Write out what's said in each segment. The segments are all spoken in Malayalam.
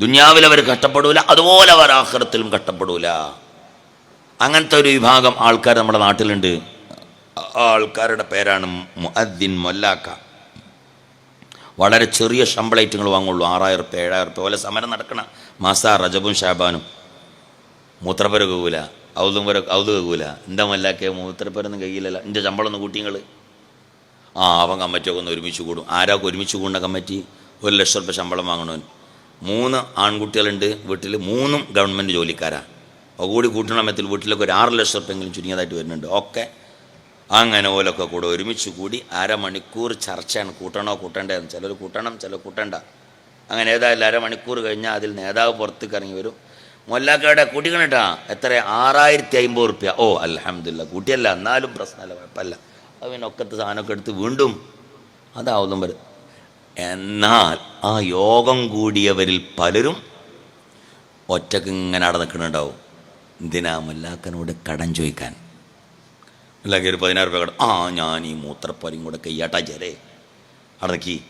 ദുന്യാവിൽ അവർ കഷ്ടപ്പെടൂല അതുപോലെ അവർ ആഹ്റത്തിലും കഷ്ടപ്പെടൂല. അങ്ങനത്തെ ഒരു വിഭാഗം ആൾക്കാർ നമ്മുടെ നാട്ടിലുണ്ട്. ആൾക്കാരുടെ പേരാണ് മുഅദ്ദിൻ മൊല്ലാക്ക. വളരെ ചെറിയ ശമ്പള ഐറ്റങ്ങൾ വാങ്ങുള്ളൂ ആറായിരം റുപ്യ ഏഴായിരം റുപ്യ പോലെ സമരം നടക്കണ മാസാ റജബും ഷാബാനും. മൂത്രപ്പര കേൾക്കൂല ഔതും പുര ഔത് എന്താ മൊല്ലാക്ക മൂത്രപ്പരൊന്നും കഴിയില്ലല്ലോ എന്റെ ശമ്പളം ഒന്ന് കൂട്ടിങ്ങൾ ആ അവൻ കമ്മിറ്റിയൊക്കെ ഒന്ന് ഒരുമിച്ച് കൂടും. ആരൊക്കെ ഒരുമിച്ച് കൂടുന്ന കമ്മിറ്റി? ഒരു ലക്ഷം റുപ്യ ശമ്പളം വാങ്ങണവൻ മൂന്ന് ആൺകുട്ടികളുണ്ട് വീട്ടിൽ മൂന്നും ഗവൺമെന്റ് ജോലിക്കാരാണ് കൂടി കൂട്ടണമത്തിൽ വീട്ടിലൊക്കെ ഒരു ആറ് ലക്ഷം റുപ്യെങ്കിലും ചുരുങ്ങിയതായിട്ട് വരുന്നുണ്ട്. ഒക്കെ അങ്ങനെ ഓലൊക്കെ കൂടെ ഒരുമിച്ച് കൂടി അരമണിക്കൂർ ചർച്ചയാണ്. കൂട്ടണോ കൂട്ടേണ്ടതെന്ന് ചിലർ കൂട്ടണം ചിലർ കൂട്ടണ്ട. അങ്ങനെ ഏതായാലും അരമണിക്കൂർ കഴിഞ്ഞാൽ അതിൽ നേതാവ് പുറത്തേക്ക് ഇറങ്ങി വരും. മൊല്ലാക്കയുടെ കൂട്ടിക്കണിട്ടാ എത്ര? ആറായിരത്തി അമ്പത് റുപ്യ ഓ അലഹമില്ല കൂട്ടിയല്ല. എന്നാലും പ്രശ്നമല്ല. കുഴപ്പമില്ല. അത് പിന്നെ ഒക്കത്തെ സാധനമൊക്കെ എടുത്ത് വീണ്ടും അതാവുന്നു വരും. എന്നാൽ ആ യോഗം കൂടിയവരിൽ പലരും ഒറ്റയ്ക്ക് ഇങ്ങനെ അവിടെ നിൽക്കുന്നുണ്ടാവും. എന്തിനാ മല്ലാക്കനോട് കടം ചോദിക്കാൻ? അല്ലെങ്കിൽ ഒരു പതിനായിരം രൂപ കടം. ആ ഞാൻ ഈ മൂത്രപ്പൊരിയും കൂടെ കയ്യാട്ടാ ചേരേ അവിടെ നിൽക്കി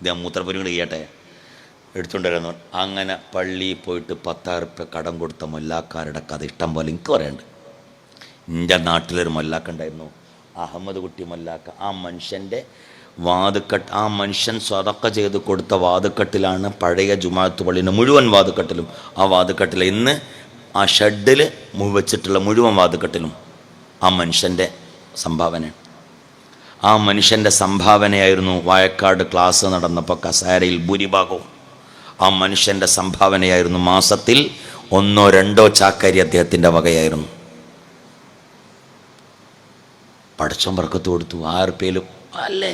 ഇത് ആ മൂത്രപ്പൊരിയും കൂടെ കയ്യാട്ടെ. എടുത്തുകൊണ്ടിരുന്നു അങ്ങനെ പള്ളിയിൽ പോയിട്ട് പത്തായിരം രൂപ കടം കൊടുത്ത മുല്ലാക്കാരുടെ കഥ ഇഷ്ടം പോലെ എനിക്ക് പറയാനുണ്ട്. എന്റെ നാട്ടിലൊരു മൊല്ലാക്ക ഉണ്ടായിരുന്നു. അഹമ്മദ് കുട്ടി മൊല്ലാക്ക. ആ മനുഷ്യന്റെ വാതുക്കെട്ട് ആ മനുഷ്യൻ സ്വതക്ക ചെയ്ത് കൊടുത്ത വാതുക്കെട്ടിലാണ് പഴയ ജുമാഅത്ത് പള്ളിന്റെ മുഴുവൻ വാതുക്കെട്ടിലും ആ വാതുക്കെട്ടിൽ ഇന്ന് ആ ഷെഡിൽ വെച്ചിട്ടുള്ള മുഴുവൻ വാതുക്കെട്ടിലും ആ മനുഷ്യന്റെ സംഭാവന ആ മനുഷ്യന്റെ സംഭാവനയായിരുന്നു വായക്കാട് ക്ലാസ് നടന്നപ്പോൾ കസാരയിൽ ഭൂരിഭാഗവും. ആ മനുഷ്യന്റെ സംഭാവനയായിരുന്നു മാസത്തിൽ ഒന്നോ രണ്ടോ ചാക്കരി അദ്ദേഹത്തിന്റെ വകയായിരുന്നു. പടച്ചോൻ പറക്കത്ത് കൊടുത്തു ആറ് പേരും അല്ലേ?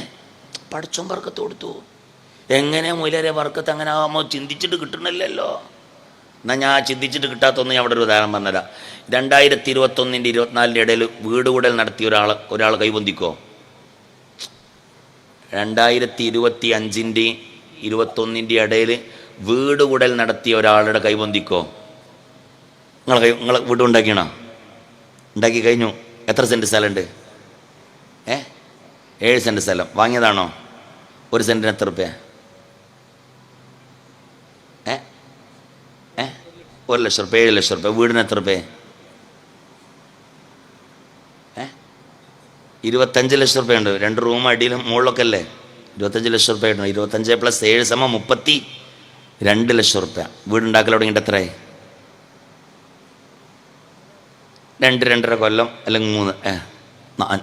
പടച്ചോൻ വർക്കത്ത് കൊടുത്തു. എങ്ങനെ മുലരെ വർക്കത്ത് അങ്ങനെ ആവാമോ ചിന്തിച്ചിട്ട് കിട്ടണില്ലല്ലോ? എന്നാൽ ഞാൻ ചിന്തിച്ചിട്ട് കിട്ടാത്തൊന്ന് ഞാൻ അവിടെ ഒരു ഉദാഹരണം പറഞ്ഞതാ. രണ്ടായിരത്തി ഇരുപത്തൊന്നിന്റെ ഇരുപത്തിനാലിന്റെ ഇടയിൽ വീട് കൂടൽ നടത്തിയ ഒരാൾ ഒരാൾ കൈപൊന്തിക്കോ രണ്ടായിരത്തി ഇരുപത്തി അഞ്ചിന്റെ ഇരുപത്തൊന്നിന്റെ ഇടയിൽ വീട് കൂടൽ നടത്തിയ ഒരാളുടെ കൈപൊന്തിക്കോ നിങ്ങൾ കൈ നിങ്ങൾ വീട് ഉണ്ടാക്കിയണോ? ഉണ്ടാക്കി കഴിഞ്ഞു. എത്ര സെന്റ് സ്ഥലമുണ്ട്? ഏ? ഏഴ് സെന്റ് സ്ഥലം. വാങ്ങിയതാണോ? ഒരു സെന്റിന് എത്ര റുപ്യ? ഒരു ലക്ഷം റുപ്യ ഏഴ് ലക്ഷം റുപ്യ. വീടിന് എത്ര റുപ്യ? ഇരുപത്തഞ്ച് ലക്ഷം റുപ്യ ഉണ്ട്. രണ്ട് റൂം അടിയിലും മുകളിലൊക്കെ അല്ലേ ഇരുപത്തഞ്ച് ലക്ഷം റുപ്യ ഉണ്ട് ഇരുപത്തഞ്ച് പ്ലസ് ഏഴ് സമ മുപ്പത്തി രണ്ട് ലക്ഷം റുപ്യ. വീടുണ്ടാക്കൽ തുടങ്ങിയിട്ട് എത്രയായി? രണ്ട് രണ്ടര കൊല്ലം അല്ലെങ്കിൽ മൂന്ന്. ഏ?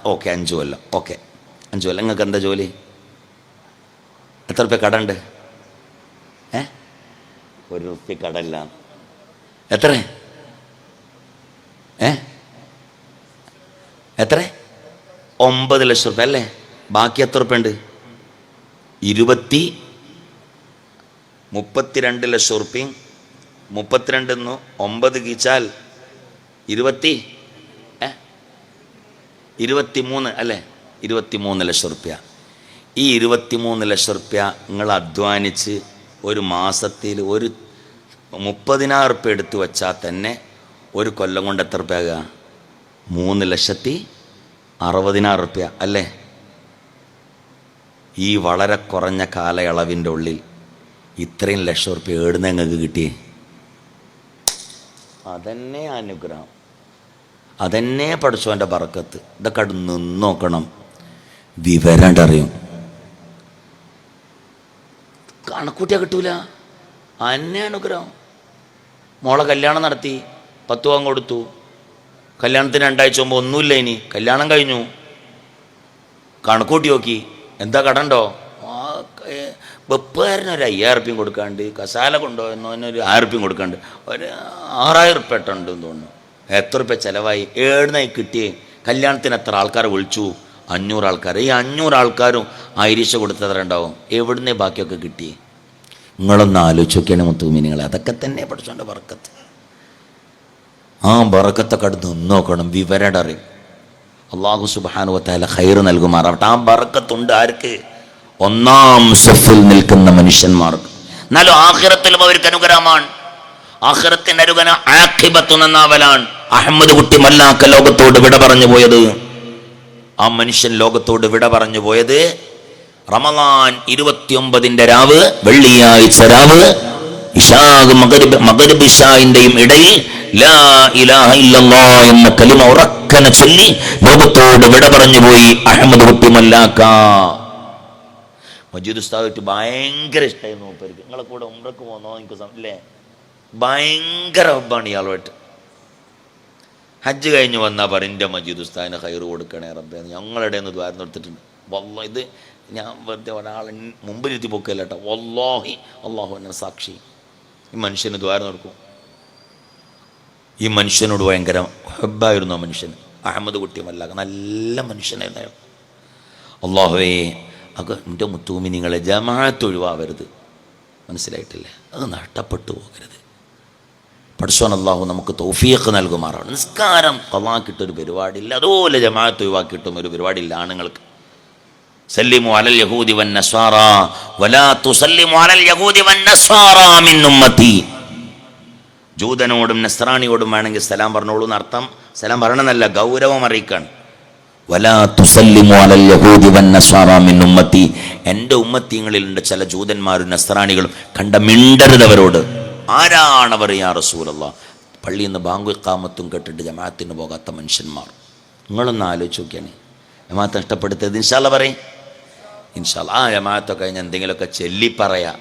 ഓക്കെ അഞ്ച് കൊല്ലം. ഓക്കെ. അഞ്ച് കൊല്ലം. നിങ്ങൾക്ക് എന്താ ജോലി? എത്ര റുപ്യ ഉണ്ട് ഏ? ഒരു റുപ്യ കടല്ല. എത്ര? ഏ? എത്ര? ഒമ്പത് ലക്ഷം റുപ്യ അല്ലേ? ബാക്കി എത്ര റുപ്യ ഉണ്ട്? ഇരുപത്തി മുപ്പത്തിരണ്ട് ലക്ഷം റുപ്യയും മുപ്പത്തിരണ്ടെന്ന് ഒമ്പത് കീച്ചാൽ ഇരുപത്തി ഏ? ഇരുപത്തി മൂന്ന് അല്ലേ? ഇരുപത്തി മൂന്ന് ലക്ഷം റുപ്യ. ഈ ഇരുപത്തി മൂന്ന് ലക്ഷം റുപ്യ നിങ്ങൾ അധ്വാനിച്ച് ഒരു മാസത്തിൽ ഒരു മുപ്പതിനായിരം റുപ്യ എടുത്തു വച്ചാൽ തന്നെ ഒരു കൊല്ലം കൊണ്ട് എത്ര റുപ്യ മൂന്ന് ലക്ഷത്തി അറുപതിനായിരം റുപ്യ അല്ലേ? ഈ വളരെ കുറഞ്ഞ കാലയളവിന്റെ ഉള്ളിൽ ഇത്രയും ലക്ഷം റുപ്യ ഏടുന്ന നിങ്ങൾക്ക് കിട്ടി അതന്നെ അനുഗ്രഹം. അതന്നെ പഠിച്ചോന്റെ പറക്കത്ത് ഇതൊക്കെ അവിടെ നിന്ന് വിവരം കിട്ടൂല. അന്നെ അനുഗ്രഹം. മോളെ കല്യാണം നടത്തി പത്ത് വാങ്ങ കൊടുത്തു. കല്യാണത്തിന് രണ്ടാഴ്ച മുമ്പ് ഒന്നുമില്ല ഇനി. കല്യാണം കഴിഞ്ഞു. കണക്കൂട്ടി നോക്കി. എന്താ കടണ്ടോ വെപ്പുകാരന് ഒരു അയ്യായിരം റുപ്യം കൊടുക്കാണ്ട് കസാല കൊണ്ടുപോയെന്നോ എന്നൊരു ആയിരം റുപ്യം കൊടുക്കാണ്ട്. ഒരു ആറായിരം റുപ്യ ഇട്ടുണ്ട് എന്ന് തോന്നുന്നു. എത്ര റുപ്യ ചിലവായി? ഏഴുന്നായി കിട്ടിയേ. കല്യാണത്തിന് എത്ര ആൾക്കാരെ വിളിച്ചു? അഞ്ഞൂറ് ആൾക്കാർ ഈ അഞ്ഞൂറ് ആൾക്കാരും ആയിരീശ കൊടുത്തത്ര ഉണ്ടാവും. എവിടുന്നേ ബാക്കിയൊക്കെ കിട്ടിയേ? നിങ്ങളൊന്ന് ആലോചിച്ച് നോക്കിയാണ് മുത്തുമിനിങ്ങളെ അതൊക്കെ തന്നെ പഠിച്ചുകൊണ്ട് വറക്കത്ത്. ആ ബറക്കത്തൊക്കെ അടുത്ത് നിന്ന് നോക്കണം വിവരടറി അറിയും. അള്ളാഹു സുബാനുവത്താല ഖൈർ നൽകുമാറാവട്ടെ. ആ വറക്കത്തുണ്ട് ആർക്ക്? ഒന്നാം സഫിൽ നിൽക്കുന്ന മനുഷ്യന്മാർക്ക് എന്നാലും ആഹിറത്തിലും അവർക്ക് അനുഗ്രഹമാണ്. ആഖിറത്തിന്റെ അനുഗന ആഖിബത്തു നന്നാവലാണ്. അഹമ്മദ് കുട്ടി മല്ലാക്ക ലോകത്തോട് വിട പറഞ്ഞു പോയത്. ആ മനുഷ്യൻ ലോകത്തോട് വിട പറഞ്ഞു പോയത് റമലാൻ ഇരുപത്തിയൊമ്പതിന്റെ രാവ് വെള്ളിയാഴ്ച രാവ് മഗ്രിബ് മഗ്രിബ് ഇശാഇന്റെയും ഇടയിൽ ലാ ഇലാഹ എന്ന കലിമ ഉറക്കനെ ചൊല്ലി ലോകത്തോട് വിട പറഞ്ഞു പോയി അഹമ്മദ് കുട്ടിമല്ലാക്ക മജീദ് ഉസ്താദായിട്ട് ഭയങ്കര ഇഷ്ടമായിരുന്നു മൂപ്പർക്ക്. നിങ്ങളെ കൂടെ ഉമ്രക്ക് പോന്നോ എനിക്ക് അല്ലേ ഭയങ്കര ഹബ്ബാണ് ഇയാളുമായിട്ട് ഹജ്ജ് കഴിഞ്ഞ് വന്നാൽ എന്റെ മജീദ് ഉസ്താദിന് ഹൈറ് കൊടുക്കണേ റബ്ബേ ഞങ്ങളുടെ ഒന്ന് ദ്വാരം നിർത്തിട്ടുണ്ട് വല്ല ഇത് ഞാൻ വെറുതെ ഒരാളെ മുമ്പിലിരുത്തി പൊക്കല്ല കേട്ടോ വല്ലാഹി അള്ളാഹു എന്ന സാക്ഷി. ഈ മനുഷ്യന് ദ്വാരം നടക്കും. ഈ മനുഷ്യനോട് ഭയങ്കര ഹെബായിരുന്നു ആ മനുഷ്യൻ. അഹമ്മദ് കുട്ടിയുമല്ല നല്ല മനുഷ്യനായിരുന്നു അള്ളാഹുവേ അത് എന്റെ മുത്തൂമി നിങ്ങളെ ജമാഅത്ത് ഒഴിവാവരുത്. മനസ്സിലായിട്ടില്ലേ? അത് നഷ്ടപ്പെട്ടു പോകരുത്. പഠിച്ചോൻ അള്ളാഹു നമുക്ക് തൗഫീഖ് നൽകുമാറാണ്. നിസ്കാരം കൊള്ളാക്കിയിട്ടൊരു പരിപാടിയില്ല. അതുപോലെ ജമാഅത്ത് ഒഴിവാക്കിയിട്ടും ഒരു പരിപാടിയില്ല ആണുങ്ങൾക്ക്. സല്ലിമു അലൽ യഹൂദി വൻ നസ്വാറ വലാ തുസല്ലിമു അലൽ യഹൂദി വൻ നസ്വാറ മിൻ ഉമ്മത്തി. ജൂതനോടും നസ്രാണിയോടും വേണമെങ്കിൽ സലാം പറഞ്ഞോളൂ എന്നർത്ഥം. സലാം പറയണമെന്നല്ല ഗൗരവം അറിയിക്കാണ്. വലാ തുസല്ലിമു അലൽ യഹൂദി വൻ നസ്വാറ മിൻ ഉമ്മത്തി. എന്റെ ഉമ്മത്തിങ്ങളിലുണ്ട് ചില ജൂതന്മാരും നസ്രാണികളും. കണ്ട മിണ്ടരുത് അവരോട് ആരാണവർ യാ റസൂലല്ല? പള്ളിയിൽ നിന്ന് ബാങ്കു കാമത്തും കേട്ടിട്ട് ജമാഅത്തിന് പോകാത്ത മനുഷ്യന്മാർ. നിങ്ങളൊന്ന് ആലോചിച്ച് നോക്കിയാണ്. ജമാഅത്ത് നഷ്ടപ്പെടുത്തത് ഇൻഷാല്ല പറയും. ഇൻഷാല്ല ആ ജമാഅത്തൊക്കെ കഴിഞ്ഞ് എന്തെങ്കിലുമൊക്കെ ചൊല്ലി പറയാം.